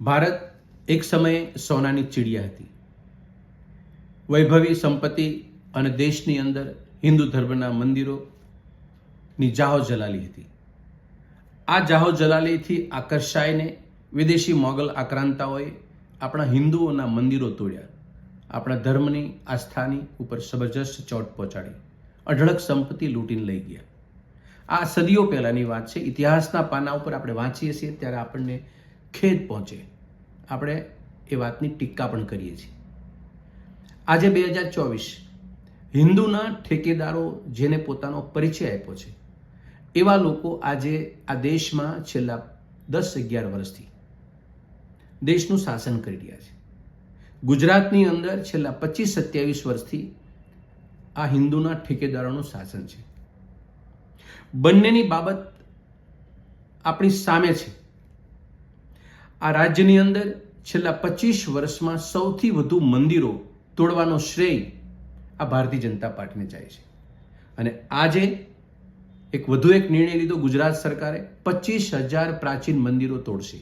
ભારત એક સમયે સોનાની ચીડિયા હતી. વૈભવી સંપત્તિ અને દેશની અંદર હિન્દુ ધર્મના મંદિરોની જાહો જલાલી હતી. આ જાહો જલાલીથી આકર્ષાઈને વિદેશી મોગલ આક્રાંતાઓએ આપણા હિન્દુઓના મંદિરો તોડ્યા. આપણા ધર્મની આસ્થાની ઉપર જબરજસ્ત ચોટ પહોંચાડી. અઢળક સંપત્તિ લૂંટીને લઈ ગયા. આ સદીઓ પહેલાંની વાત છે. ઇતિહાસના પાના ઉપર આપણે વાંચીએ છીએ, ત્યારે આપણને ખેદ પહોંચે. આપણે એ વાતની ટીકા પણ કરીએ છીએ. આજે બે હજાર ચોવીસ, હિન્દુના ઠેકેદારો જેને પોતાનો પરિચય આપ્યો છે, એવા લોકો આજે આ દેશમાં છેલ્લા દસ અગિયાર વર્ષથી દેશનું શાસન કરી રહ્યા છે. ગુજરાતની અંદર છેલ્લા પચીસ સત્યાવીસ વર્ષથી આ હિન્દુના ઠેકેદારોનું શાસન છે. બંનેની બાબત આપણી સામે છે. આ રાજ્યની અંદર છેલ્લા પચીસ વર્ષમાં સૌથી વધુ મંદિરો તોડવાનો શ્રેય આ ભારતીય જનતા પાર્ટીને જાય છે. અને આજે એક વધુ એક નિર્ણય લીધો ગુજરાત સરકારે, પચીસ હજાર પ્રાચીન મંદિરો તોડશે.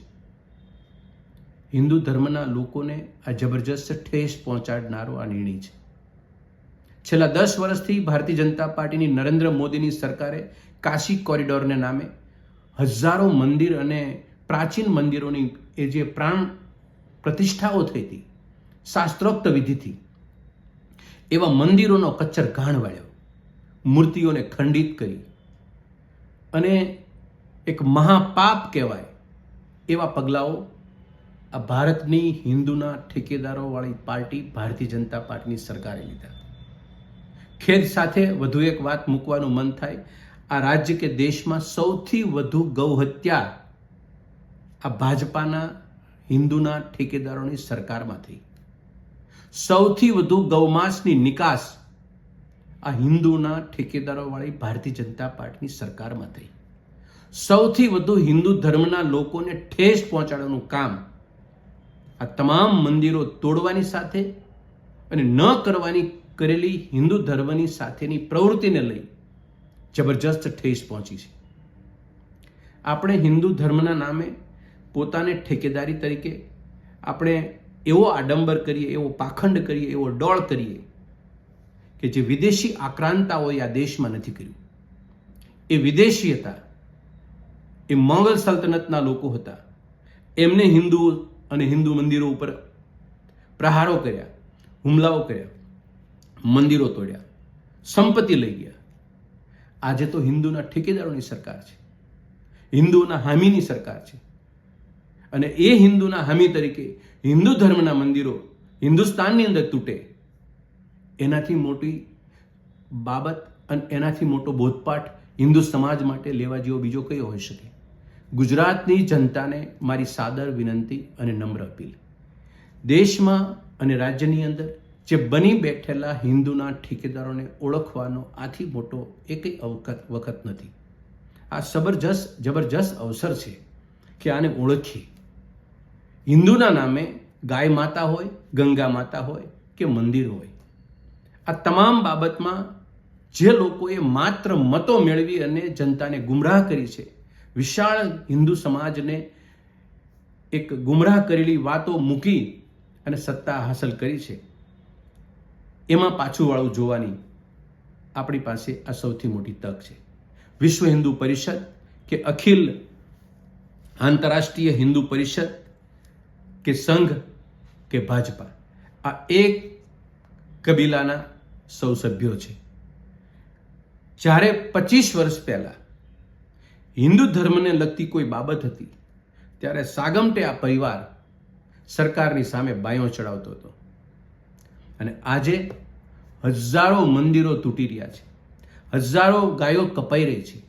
હિન્દુ ધર્મના લોકોને આ જબરજસ્ત ઠેસ પહોંચાડનારો આ નિર્ણય છે. છેલ્લા દસ વર્ષથી ભારતીય જનતા પાર્ટીની નરેન્દ્ર મોદીની સરકારે કાશી કોરિડોરને નામે હજારો મંદિર અને પ્રાચીન મંદિરોની એ જે પ્રાણ પ્રતિષ્ઠાઓ થઈ હતી શાસ્ત્રોક્ત વિધિથી, એવા મંદિરોનો કચ્છર ઘાણ વાળ્યો, મૂર્તિઓને ખંડિત કરી અને એક મહાપાપ કહેવાય એવા પગલાઓ આ ભારતની હિન્દુના ઠેકેદારોવાળી પાર્ટી ભારતીય જનતા પાર્ટીની સરકારે લીધા. ખેદ સાથે વધુ એક વાત મૂકવાનું મન થાય, આ રાજ્ય કે દેશમાં સૌથી વધુ ગૌ હત્યા આ ભાજપાના હિન્દુના ઠેકેદારોની સરકારમાં થઈ સૌથી વધુ ગૌમાંસની નિકાસ આ હિન્દુના ઠેકેદારોવાળી ભારતીય જનતા પાર્ટીની સરકારમાં થઈ સૌથી વધુ હિન્દુ ધર્મના લોકોને ઠેસ પહોંચાડવાનું કામ આ તમામ મંદિરો તોડવાની સાથે અને ન કરવાની કરેલી હિન્દુ ધર્મની સાથેની પ્રવૃત્તિને લઈ જબરજસ્ત ઠેસ પહોંચી છે. આપણે હિન્દુ ધર્મના નામે પોતાને ઠેકેદારી તરીકે આપણે એવો આડંબર કરીએ, એવો પાખંડ કરીએ, એવો ડોળ કરીએ કે જે વિદેશી આક્રાંતાઓએ આ દેશમાં નથી કર્યું. એ વિદેશી હતા. એ મોગલ સલ્તનતના લોકો હતા. એમને હિન્દુ અને હિન્દુ મંદિરો ઉપર પ્રહારો કર્યા, હુમલાઓ કર્યા, મંદિરો તોડ્યા, સંપત્તિ લઈ ગયા. આજે તો હિન્દુના ઠેકેદારોની સરકાર છે. હિન્દુઓના હામીની સરકાર છે. અને એ હિન્દુના હામી તરીકે હિન્દુ ધર્મના મંદિરો હિન્દુસ્તાનની અંદર તૂટે. એનાથી મોટી બાબત અને એનાથી મોટો બોધપાઠ હિન્દુ સમાજ માટે લેવા જેવો બીજો કયો હોઈ શકે? ગુજરાતની જનતાને મારી સાદર વિનંતી અને નમ્ર અપીલ. દેશમાં અને રાજ્યની અંદર જે બની બેઠેલા હિન્દુના ઠેકેદારોને ઓળખવાનો આથી મોટો એક વખત નથી. આ જબરજસ્ત જબરજસ્ત અવસર છે કે આને ઓળખીએ. હિન્દુના નામે ગાય માતા હોય, ગંગા માતા હોય કે મંદિર હોય. આ તમામ બાબતમાં જે લોકોએ માત્ર મતો મેળવી અને જનતાને ગુમરાહ કરી છે, વિશાળ હિન્દુ સમાજને એક ગુમરાહ કરેલી વાતો મૂકી અને સત્તા હાંસલ કરી છે. એમાં પાછું વાળું જોવાની આપણી પાસે આ સૌથી મોટી તક છે. વિશ્વ હિન્દુ પરિષદ કે અખિલ આંતરરાષ્ટ્રીય હિન્દુ પરિષદ કે સંઘ કે ભાજપા. આ એક કબીલાના સૌ સભ્યો છે. જ્યારે પચીસ વર્ષ પહેલા હિન્દુ ધર્મને લગતી કોઈ બાબત હતી, ત્યારે સાગમટે આ પરિવાર સરકારની સામે બાયો ચડાવતો હતો. અને આજે હજારો મંદિરો તૂટી રહ્યા છે. હજારો ગાયો કપાઈ રહી છે.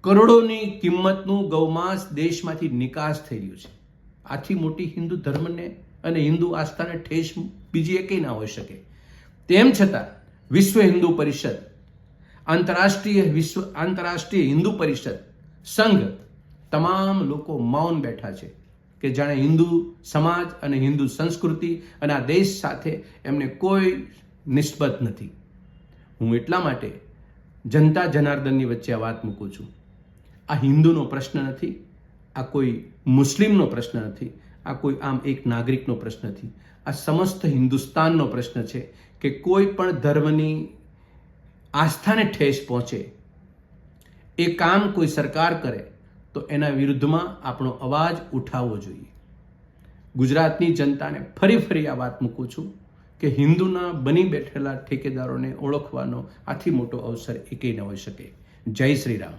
કરોડોની કિંમતનું ગૌમાંસ દેશમાંથી નિકાસ થઈ રહ્યું છે. આથી મોટી હિન્દુ ધર્મને અને હિન્દુ આસ્થાને ઠેસ બીજી એકેય ના હોઈ શકે. તેમ છતાં, વિશ્વ હિન્દુ પરિષદ, આંતરરાષ્ટ્રીય વિશ્વ, આંતરરાષ્ટ્રીય હિન્દુ પરિષદ, સંઘ, તમામ લોકો મૌન બેઠા છે કે જાણે હિન્દુ સમાજ અને હિન્દુ સંસ્કૃતિ અને આ દેશ સાથે એમને કોઈ નિસ્બત નથી. હું એટલા માટે જનતા જનાર્દનની વચ્ચે આ વાત મૂકું છું. આ હિન્દુનો પ્રશ્ન નથી આ કોઈ મુસ્લિમનો પ્રશ્ન નથી, આ કોઈ આમ એક નાગરિકનો પ્રશ્ન નથી. આ સમસ્ત હિન્દુસ્તાનનો પ્રશ્ન છે કે કોઈ પણ ધર્મની આસ્થાને ઠેસ પહોંચે, એ કામ કોઈ સરકાર કરે, તો એના વિરુદ્ધમાં આપણો અવાજ ઉઠાવવો જોઈએ. ગુજરાતની જનતાને ફરી ફરી આ વાત મૂકું છું કે હિન્દુના બની બેઠેલા ઠેકેદારોને ઓળખવાનો આથી મોટો અવસર એકેય ન હોઈ શકે. જય શ્રી રામ.